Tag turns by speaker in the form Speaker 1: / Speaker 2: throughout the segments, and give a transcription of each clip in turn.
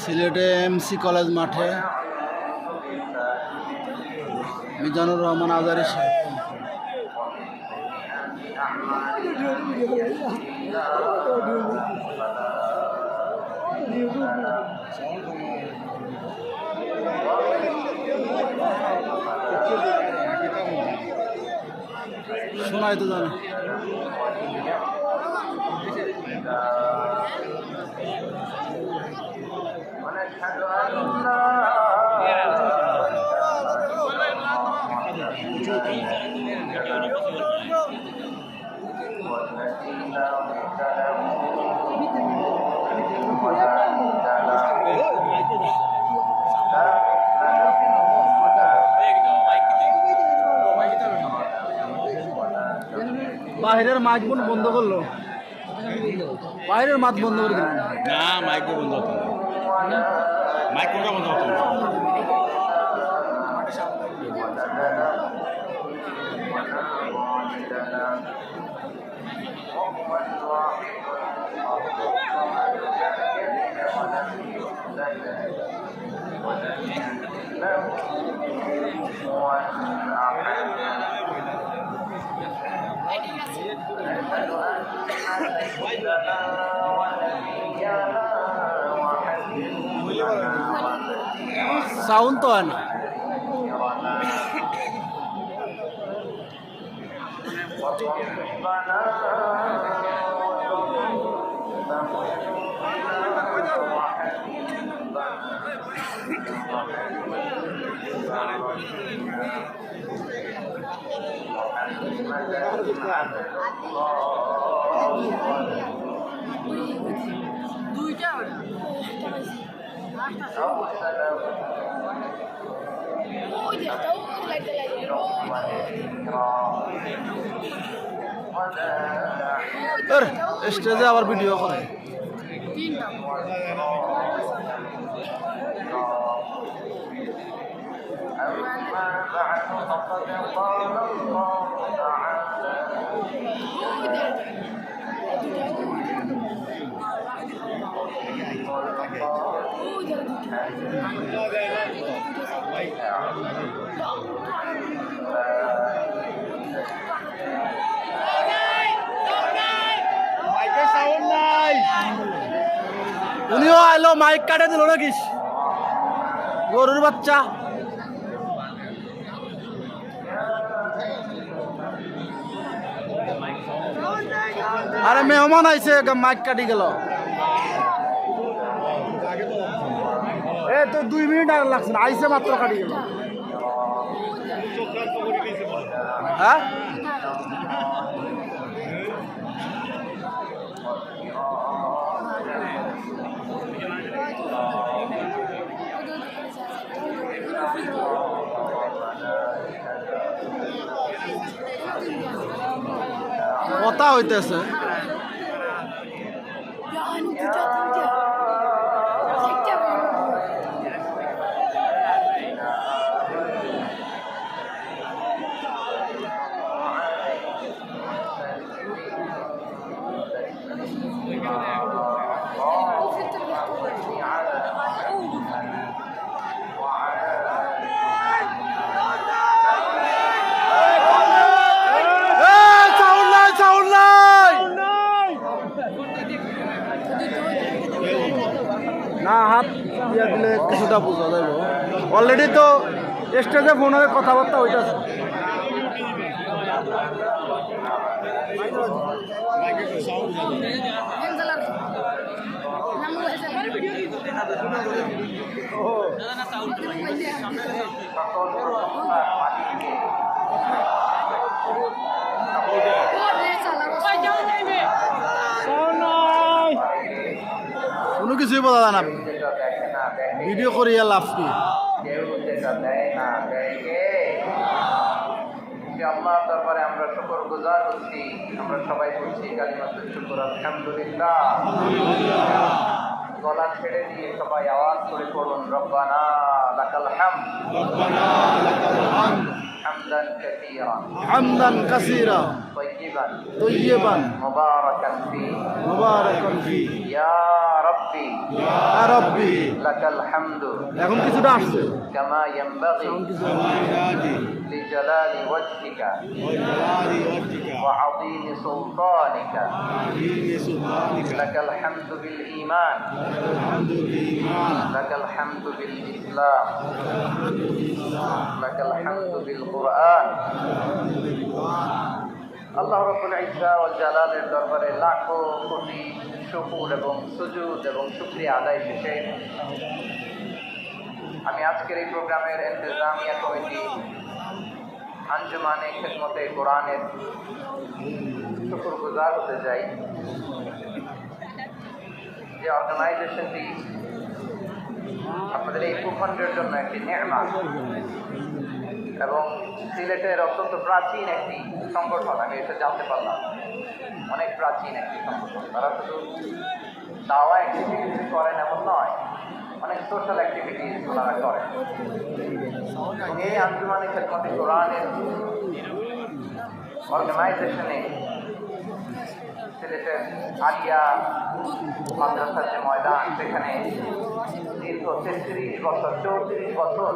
Speaker 1: সিলেটে MC college মাঠে মিজানুর রহমান আজারি শোনায় তো জানে। বাইরের মাছ বন্ধ করল। বাইরের মাছ বন্ধ করে দিল
Speaker 2: না মাইক বন্ধ হতো না। মাইক কোনটা বন্ধ হতো? না
Speaker 1: সাউন্ড তো হয় না
Speaker 3: দুইটা عودي أطول لدلالي
Speaker 1: عودي عودي إيش تزاور فيديو
Speaker 3: خذ
Speaker 4: أما بعد فقد قال الله تعالى
Speaker 1: উনিও আইলো মাইক কাটে দিল নাকি? গরুর বাচ্চা। আরে মেহমান আইছে মাইক কাটি গেল। তো দুই মিনিট আর লাগছে না আইসে মাত্র কাটি গেল হ্যাঁ? কথা হইতেছে
Speaker 3: Ya, anu duita, duita. Duita.
Speaker 1: এ সাউন্ড নাই সাউন্ড নাই না হাত দিয়া দিলে কিছুটা বোঝা যাইব অলরেডি তো স্টেজে ফোনে কথাবার্তা হইতাছে। কোনো কিছুই যায় না। ভিডিও করিয়া লাভ কি?
Speaker 4: আল্লাহর দরবারে আমরা শুকর গুজার হচ্ছি আমরা সবাই বলছি কালিমাতুল শুকর আলহামদুলিল্লাহ। গলা ছেড়ে দিয়ে সবাই আওয়াজ করে পড়ুন রব্বানা লাকাল হামদান কাসীরা।
Speaker 1: হামদান কাসিরা। طيبا
Speaker 3: طيبا
Speaker 1: مباركا فيه
Speaker 3: مباركا فيه
Speaker 1: يا ربي
Speaker 3: يا ربي
Speaker 1: لك الحمد
Speaker 3: এখন কিছুটা আসছে
Speaker 1: كما ينبغي
Speaker 2: وعبادي
Speaker 1: لجلال وجهك
Speaker 2: وجلال وجهك
Speaker 1: وعظيم سلطانك
Speaker 2: وعظيم سلطانك
Speaker 1: لك الحمد بالإيمان
Speaker 2: الحمد للإيمان
Speaker 1: لك الحمد بالإسلام لك الحمد بالقرآن আল্লাহ রব্বুল ও জালালের দরবারে লাখো কোটি শুকুর এবং সুজুদ এবং শুক্রিয়া আদায় শেষে আমি আজকের এই প্রোগ্রামের ইন্তজামিয়া কমিটি আঞ্জুমানে খেদমতে কোরআনের শুকুর গুজার হতে যাই যে অর্গানাইজেশনটি আপনাদের এই ভূখণ্ডের জন্য একটি নেমা এবং সিলেটের অত্যন্ত প্রাচীন একটি সংগঠন, আমি এটা জানতে পারলাম। অনেক প্রাচীন একটি সংগঠন। তারা শুধু দাওয়া অ্যাক্টিভিটিস করেন এমন নয়, অনেক সোশ্যাল অ্যাক্টিভিটিস ওনারা করেন। এই আঞ্জুমানে খেদমতে কোরআনের অর্গানাইজেশনে সিলেটের আলিয়া মাদ্রাসার যে ময়দান, সেখানে দীর্ঘ তেত্রিশ বছর, চৌত্রিশ বছর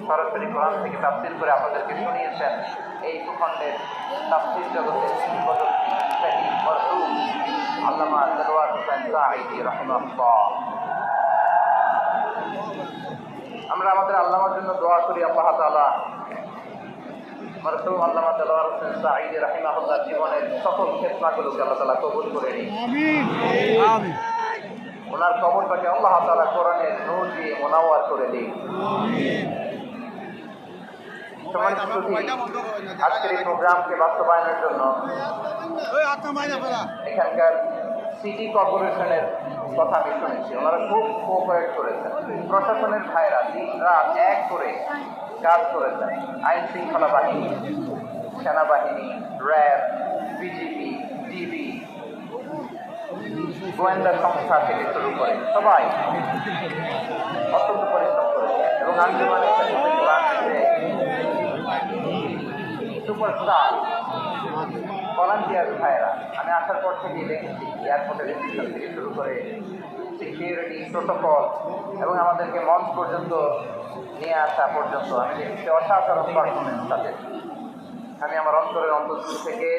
Speaker 1: সরাসরি কোরআন থেকে তাফসির করে আপনাদেরকে শুনিয়েছেন এই ভূখণ্ডের তাফসির জগতের কিংবদন্তি ইত্যাদি মরহুম আল্লামা হোসেন রহমাল্লাহ আমরা আমাদের আল্লামার জন্য দোয়া করি আল্লাহ তাআলা মরহুম আল্লামা দেলোয়ার হোসেন সাঈদি রাহিমাহুল্লাহ জীবনের সকল ক্ষেত্রগুলোকে আল্লাহ তাআলা কবুল করে নিন
Speaker 3: আমিন
Speaker 1: ওনার কবরটাকে আল্লাহ তাআলা কোরআনের নূর দিয়ে মোনাওয়ার করে দিন সম্মানিত সুধী, আজকের এই প্রোগ্রামকে বাস্তবায়নের জন্য এখানকার সিটি কর্পোরেশনের কথা আমি শুনেছি। ওনারা খুব কোঅপারেট করেছেন। প্রশাসনের ভাইরা দিন রাত এক করে কাজ করেছেন। আইন শৃঙ্খলা বাহিনী সেনাবাহিনী র্যাব বিজিবি ডিবি গোয়েন্দা সংস্থা থেকে শুরু করে সবাই অত্যন্ত পরিশ্রম করেছে এবং যে সুপারস্টার ভলান্টিয়ার ভাইরা আমি আসার পর থেকে দেখেছি এয়ারপোর্টের রিসেপশন থেকে শুরু করে সিকিউরিটি প্রোটোকল এবং আমাদেরকে মঞ্চ পর্যন্ত নিয়ে আসা পর্যন্ত আমি দেখেছি অসাধারণ পারফরমেন্স তাদের। আমি আমার অন্তরের অন্তর্ভুক্ত থেকে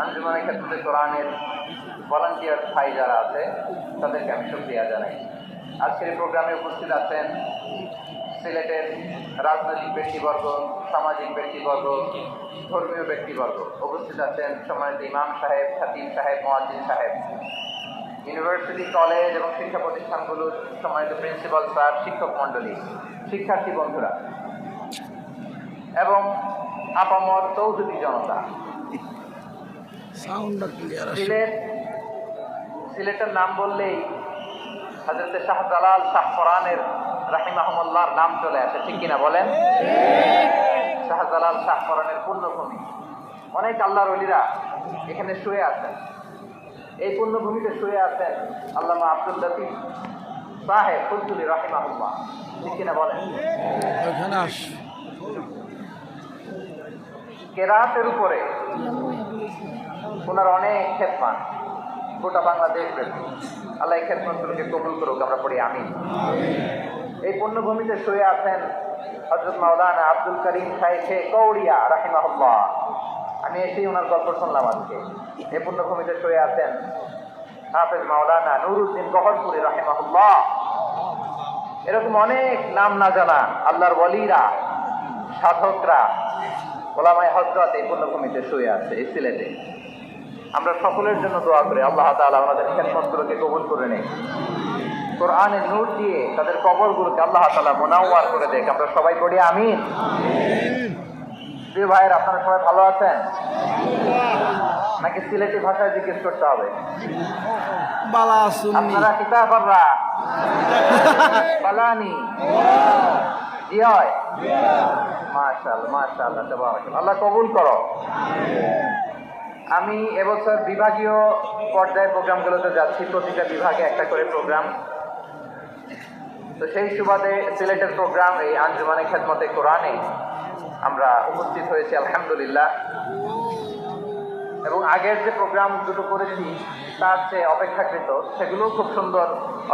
Speaker 1: আঞ্জুমানের ক্ষেত্রে কোরআনের ভলান্টিয়ার ভাই যারা আছে, তাদেরকে আমি শুক্রিয়া জানাই। আজকের এই প্রোগ্রামে উপস্থিত আছেন সিলেটের রাজনৈতিক ব্যক্তিবর্গ সামাজিক ব্যক্তিবর্গ ধর্মীয় ব্যক্তিবর্গ উপস্থিত আছেন সম্মানিত ইমাম সাহেব খাতিব সাহেব মোয়াজিন সাহেব। ইউনিভার্সিটি কলেজ এবং শিক্ষা প্রতিষ্ঠানগুলোর সম্মানিত প্রিন্সিপাল স্যার শিক্ষক মণ্ডলী শিক্ষার্থী বন্ধুরা এবং আপামর চৌধুরী জনতা। সিলেট সিলেটের নাম বললেই হাজরতে শাহজালাল শাহ ফরানের রাহিমাহমুল্লাহর নাম চলে আসে ঠিক কিনা বলেন? শাহজালাল শাহ ফরানের পূর্ণভূমি। অনেক আল্লাহর অলিরা এখানে শুয়ে আছেন। এই পূর্ণভূমিতে শুয়ে আছেন আল্লামা আব্দুল লতিফ সাহেব ফুলতুলি রাহিমাহুল্লাহ। ঠিক কিনা বলেন? কেরাতের উপরে ওনার অনেক খেতমান গোটা বাংলাদেশ আল্লাহ এই খেতমানগুলোকে কবুল করুক আমরা পড়ি আমি এই পণ্যভূমিতে শুয়ে আছেন হজরত মাওলানা আব্দুল করিম সাহেবে কৌড়িয়া রাহিমাহুল্লাহ। আমি এসেই ওনার গল্প শুনলাম আজকে। এই পণ্যভূমিতে শুয়ে আছেন হাফেজ মাওলানা নুরুদ্দিন গহরপুরি, রাহিমাহুল্লাহ। এরকম অনেক নাম না জানা আল্লাহর বলিরা সাধকরা, ওলামায় হজরত এই পূর্ণভূমিতে শুয়ে আছে, এই সিলেটে। আমরা সকলের জন্য দোয়া করি, আল্লাহ তাআলা আমাদের খেদমতগুলোকে কবুল করে নেই কোরআনের নূর দিয়ে তাদের কবরগুলোকে আল্লাহ তাআলা মোনাওয়ার করে দেখ। আমরা সবাই পড়ি আমিন। প্রিয় ভাইয়ের আপনারা সবাই ভালো আছেন? নাকি সিলেটি ভাষায় জিজ্ঞেস করতে হবে? আপনারা কিতাবাররা বালানি? জি হয় মাশাল মাশাল আল্লাহ কবুল করো। আমি এবছর বিভাগীয় পর্যায়ে প্রোগ্রামগুলোতে যাচ্ছি। প্রতিটা বিভাগে একটা করে প্রোগ্রাম। তো সেই সুবাদে সিলেটের প্রোগ্রাম এই আঞ্জুমানে খেদমতে কোরআনে আমরা উপস্থিত হয়েছি, আলহামদুলিল্লাহ। এবং আগের যে প্রোগ্রাম দুটো করেছি, তার চেয়ে অপেক্ষাকৃত, সেগুলোও খুব সুন্দর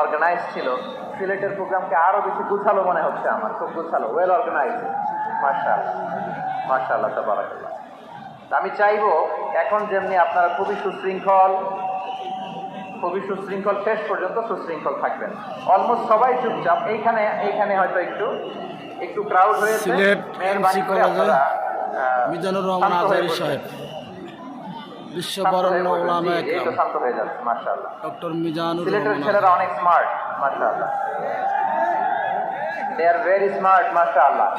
Speaker 1: অর্গানাইজ ছিল। সিলেটের প্রোগ্রামকে আরও বেশি গুছালো মনে হচ্ছে আমার, খুব গুছালো ওয়েল অর্গানাইজ মার্শাল মার্শাল্লাহ তাবারাকাল্লাহ। আমি চাইব, এখন যেমনি আপনারা খুবই সুশৃঙ্খল খুবই সুশৃঙ্খল শেষ পর্যন্ত সুশৃঙ্খল থাকবেন। অলমোস্ট সবাই চুপচাপ। এইখানে এইখানে হয়তো একটু একটু ক্রাউড হয়েছে।
Speaker 3: মিজানুর রহমান
Speaker 1: বসবেন।
Speaker 3: সাহেব। বিশ্ববরণ্য ওলামা একরাম। ডক্টর মিজানুর
Speaker 1: সিলেটের ছেলেরা অনেক স্মার্ট মাশাআল্লাহ। They are very smart মাশাআল্লাহ।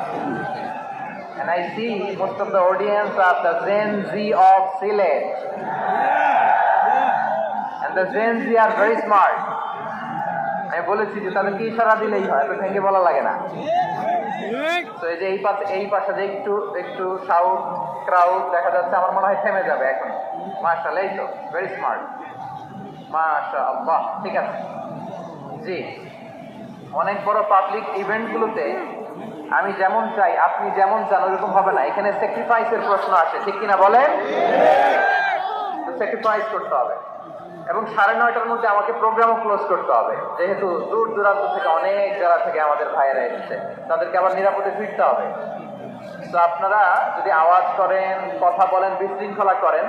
Speaker 1: And i see most of the audience are the gen z of Silet the gen z are very smart. আমি বলেছি যে তাদেরকে ইশারা দিলেই হয়, তো ভেঙে বলা লাগে না। তো এই যে এই পাশে এই পাশে যে একটু একটু সাউথ ক্রাউড দেখা যাচ্ছে, আমার মনে হয় থেমে যাবে এখন। মাশাআল্লাহ, এই তো ভেরি স্মার্ট মাশাআল্লাহ, ঠিক আছে। জি, অনেক বড় পাবলিক ইভেন্টগুলোতে আমি যেমন চাই, আপনি যেমন চান, ওরকম হবে না। এখানে স্যাক্রিফাইসের প্রশ্ন আসে, ঠিক কিনা বলেন? স্যাক্রিফাইস করতে হবে। এবং সাড়ে নয়টার মধ্যে আমাকে প্রোগ্রামও ক্লোজ করতে হবে। যেহেতু দূর দূরান্ত থেকে অনেক জায়গা থেকে আমাদের ভাইয়েরা এসেছে তাদেরকে আবার নিরাপদে ফিরতে হবে। তো আপনারা যদি আওয়াজ করেন কথা বলেন বিশৃঙ্খলা করেন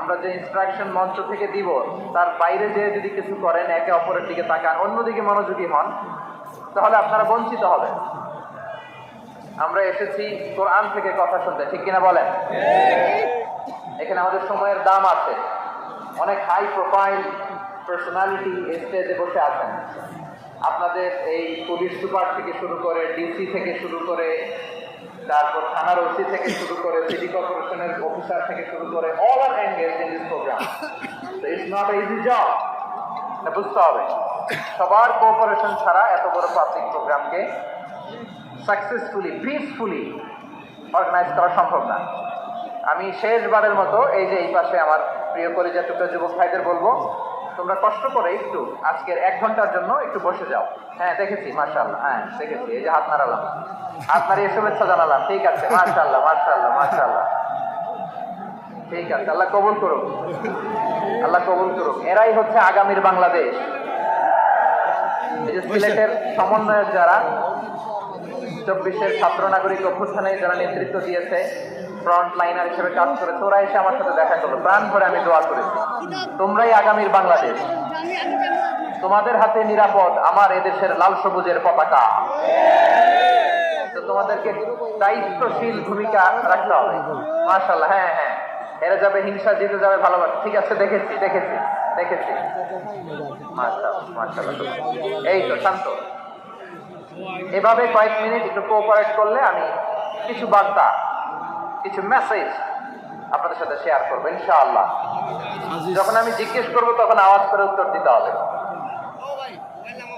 Speaker 1: আমরা যে ইনস্ট্রাকশন মঞ্চ থেকে দিব তার বাইরে যে যদি কিছু করেন একে অপরের দিকে তাকান অন্যদিকে মনোযোগী হন তাহলে আপনারা বঞ্চিত হবেন। আমরা এসেছি কোরআন থেকে কথা শুনতে ঠিক কিনা বলেন? এখানে আমাদের সময়ের দাম আছে। অনেক হাই প্রোফাইল পার্সোনালিটি স্টেজে বসে আছেন। আপনাদের এই পুলিশ সুপার থেকে শুরু করে ডিসি থেকে শুরু করে, তারপর থানার ওসি থেকে শুরু করে সিটি কর্পোরেশনের অফিসার থেকে শুরু করে all are engage in this program it's not easy job বুঝতে হবে। সবার কোঅপারেশন ছাড়া এত বড় পাবলিক প্রোগ্রামকে সাকসেসফুলি পিসফুলি অর্গানাইজ করা সম্ভব না। আমি শেষবারের মতো এই যে এই পাশে আমার প্রিয় কলেজের টুকরা যুবক ভাইদের বলব তোমরা কষ্ট করে একটু আজকের এক ঘণ্টার জন্য একটু বসে যাও। হ্যাঁ দেখেছি মার্শাল্লাহ হ্যাঁ দেখেছি এই যে হাত নাড়ালাম। হাত নাড়িয়ে শুভেচ্ছা জানালাম ঠিক আছে মার্শাল্লাহ মার্শাল্লাহ মার্শাল্লাহ ঠিক আছে আল্লাহ কবুল করুক আল্লাহ কবুল করুক। এরাই হচ্ছে আগামীর বাংলাদেশ। এই যে সিলেটের সমন্বয়ক যারা চব্বিশের ছাত্র নাগরিক অভ্যুত্থানে যারা নেতৃত্ব দিয়েছে ফ্রন্ট লাইনার হিসেবে কাজ করেছে ওরা এসে আমার সাথে দেখা করল প্রাণ ভরে আমি দোয়া করেছি। তোমরাই আগামীর বাংলাদেশ। তোমাদের হাতে নিরাপদ আমার এদেশের লাল সবুজের পতাকা। তো তোমাদেরকে দায়িত্বশীল ভূমিকা রাখতে হবে। মার্শাল্লাহ হ্যাঁ হ্যাঁ। হেরে যাবে, হিংসা, জিতে যাবে, ভালোবাসা। ঠিক আছে, দেখেছি দেখেছি দেখেছি। এই তো, শান্ত। এভাবে কয়েক মিনিট একটু কোঅপারেট করলে আমি কিছু বার্তা কিছু মেসেজ আপনাদের সাথে শেয়ার করব ইনশাআল্লাহ। যখন আমি জিজ্ঞেস করব তখন আওয়াজ করে উত্তর দিতে হবে।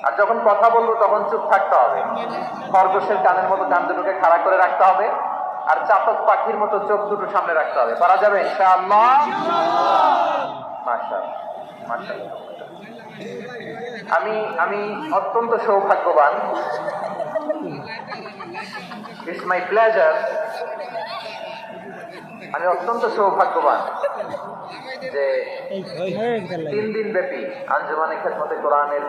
Speaker 1: আর যখন কথা বলব তখন চুপ থাকতে হবে। খরগোশের কানের মতো কান দুটোকে খাড়া করে রাখতে হবে আর চাতক পাখির মতো চোখ দুটো সামনে রাখতে হবে। পারা যাবে ইনশাআল্লাহ? মাশাআল্লাহ মাশাআল্লাহ। আমি আমি অত্যন্ত সৌভাগ্যবান। ইটস মাই প্লেজার আমি অত্যন্ত সৌভাগ্যবান যে তিন দিন ব্যাপী আঞ্জুমানে খেদমতে কোরআনের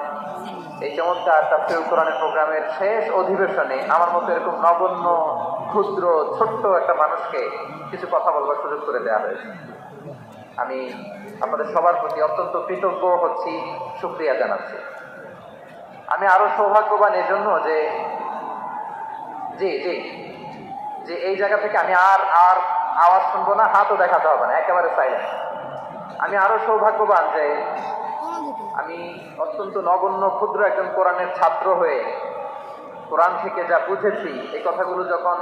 Speaker 1: এই চমৎকার তাফসিরুল কোরআনের প্রোগ্রামের শেষ অধিবেশনে আমার মতো এরকম নগণ্য, ক্ষুদ্র, ছোট্ট একটা মানুষকে কিছু কথা বলবার সুযোগ করে দেওয়া হয়েছে। আমি আপনাদের সবার প্রতি অত্যন্ত কৃতজ্ঞ হচ্ছি সুক্রিয়া জানাচ্ছি। আমি আরও সৌভাগ্যবান এজন্য যে, জি জি যে এই জায়গা থেকে আমি আর আর আওয়াজ শুনব না, হাতও দেখাতে হবে না, একেবারে সাইলেন্ট আমি আরও সৌভাগ্যবান যে আমি অত্যন্ত নগণ্য, ক্ষুদ্র একজন কোরআনের ছাত্র হয়ে কোরআন থেকে যা বুঝেছি, এই কথাগুলো যখন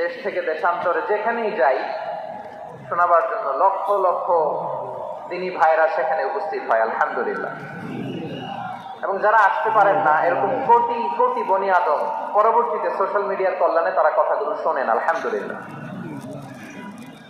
Speaker 1: দেশ থেকে দেশান্তরে যেখানেই যাই, শোনাবার জন্য লক্ষ লক্ষ দিনী ভাইরা সেখানে উপস্থিত হয়, আলহামদুলিল্লাহ। এবং যারা আসতে পারেন না, এরকম কোটি কোটি বনি পরবর্তীতে সোশ্যাল মিডিয়ার কল্যাণে তারা কথাগুলো শোনেন, আলহামদুলিল্লাহ।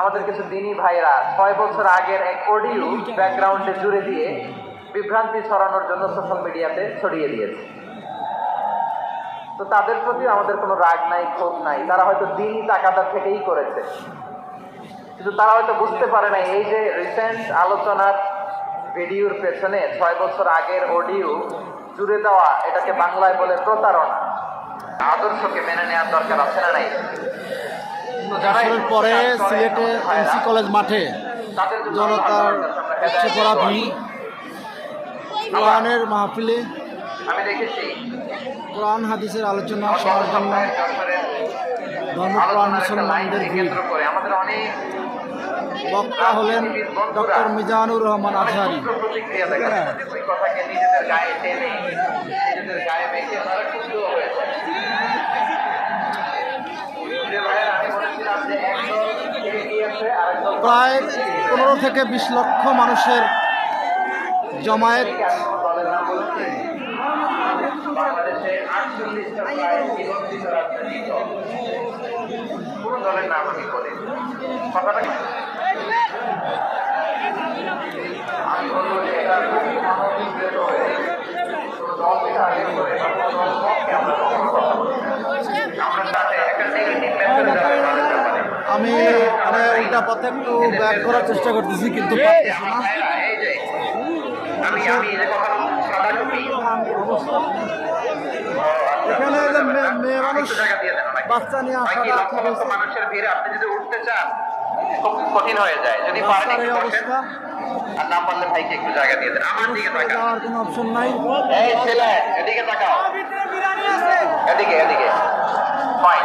Speaker 1: আমাদের কিছু দিনী ভাইরা ছয় বছর আগের এক অডিও ব্যাকগ্রাউন্ডে জুড়ে দিয়ে বিভ্রান্তি ছড়ানোর জন্য সোশ্যাল মিডিয়াতে ছড়িয়ে দিয়েছে। তো তাদের প্রতি আমাদের কোনো রাগ নাই, ক্ষোভ নাই। তারা হয়তো দিনই টাকাটা থেকেই করেছে। কিন্তু তারা হয়তো বুঝতে পারে না এই যে রিসেন্ট আলোচনার ভিডিওর পেছনে ছয় বছর আগের অডিও জুড়ে দেওয়া এটাকে বাংলায় বলে প্রতারণা। আদর্শকে মেনে নেওয়ার দরকার আছে না নাই?
Speaker 3: বছরের পরে
Speaker 1: করে,
Speaker 3: সিলেটে এমসি কলেজ মাঠে জনতার উপচে পড়া ভিড় কোরআনের মাহফিলে কোরআন হাদিসের আলোচনা শোনার জন্য ধর্মপ্রাণ মুসলমানদের ভিড়
Speaker 1: করে
Speaker 3: বক্তা হলেন ডক্টর মিজানুর রহমান আজহারি দলকে পনেরো থেকে বিশ লক্ষ মানুষের জমায়েত।
Speaker 1: আমরা তাতে একটা নেগেটিভ মেসেজ
Speaker 3: আমি মানে উল্টা পথে একটু ব্যাক করার চেষ্টা করতেছি কিন্তু এখানে যে মেয়ে- মানুষ বাচ্চা নিয়ে।
Speaker 1: মানুষের ভিড়ে আপনি যদি উঠতে চান খুব কঠিন হয়ে যায়। যদি পারেন
Speaker 3: অবস্থা।
Speaker 1: আর না পারলে ভাইকে একটু জায়গা দিয়ে দেন। আমার দিকে
Speaker 3: কোনো অপশন নাই।
Speaker 1: এই ছেলে এদিকে তাকাও। এদিকে এদিকে। ফাইন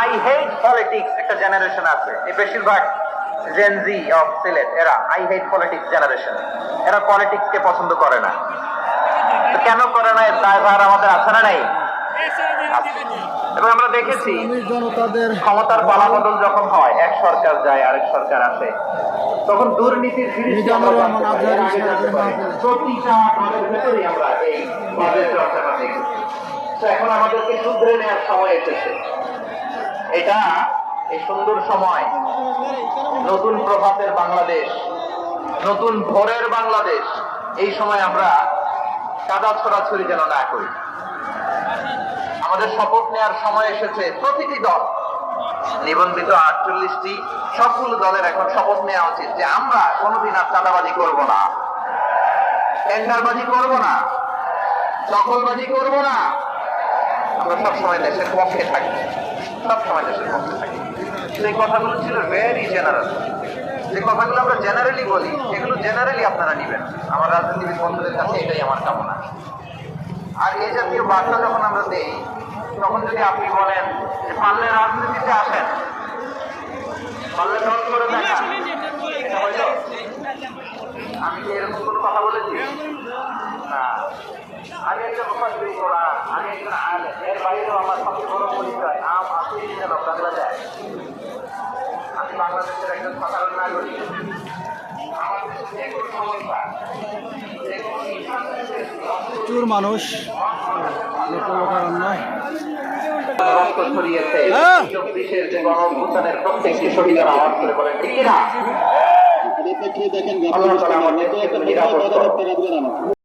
Speaker 1: আই হেট পলিটিক্স একটা জেনারেশন আছে। এই বেশিরভাগ জেনজি অফ সিলেট এরা আই হেট পলিটিক্স জেনারেশন এরা পলিটিক্স কে পছন্দ করে না। কেন করে না? দায়ভার আমাদের আছে না নাই? এবং আমরা দেখেছি ক্ষমতার পালাবদল যখন হয় এক সরকার যায় আরেক সরকার আসে তখন দুর্নীতির প্রতিটা দলের ভেতরেই আমরা এই চর্চাটা দেখি তো এখন আমাদেরকে শুধরে নেওয়ার সময় এসেছে। এটা এই সুন্দর সময়। নতুন প্রভাতের বাংলাদেশ, নতুন ভোরের বাংলাদেশ, এই সময় আমরা কাদা ছড়াছড়ি যেন না করি। আমাদের শপথ নেওয়ার সময় এসেছে প্রতিটি দল। নিবন্ধিত আটচল্লিশটি সবগুলো দলের এখন শপথ নেওয়া উচিত যে আমরা কোনোদিন আর চাঁদাবাজি করব না। টেন্ডারবাজি করব না। দখলবাজি করব না। আমরা সবসময় দেশের পক্ষে থাকি। সবসময় দেশের পক্ষে থাকি। সেই কথাগুলো ছিল ভেরি জেনারেল যে কথাগুলো আমরা জেনারেলি বলি এগুলো জেনারেলি আপনারা নেবেন। আমার রাজনীতিবিদ বন্ধুদের কাছে এটাই আমার কামনা। আর এই জাতীয় বার্তা যখন আমরা দেই, তখন যদি আপনি বলেন যে পারলে রাজনীতিতে আসেন পারলে দল করে দেখান এটা হইল? আমি কি এরকম কোনো কথা বলেছি না আমি একটা মুফাসসির কোরআন আমি একজন আলেম এর বাইরেও আমার সবচেয়ে বড় পরিচয় আম আসি যেন বাংলাদেশ আমি বাংলাদেশের একজন সাধারণ নাগরিক। আমার দেশে যে কোনো সমস্যা যে কোনো
Speaker 3: প্রচুর মানুষ
Speaker 1: ছড়িয়েছে।
Speaker 3: হ্যাঁ।
Speaker 1: চব্বিশের যে গণ অভ্যুত্থানের প্রত্যেকটি শহীদের আওয়াজ করে বলেন ঠিক কিনা?
Speaker 5: দেখেন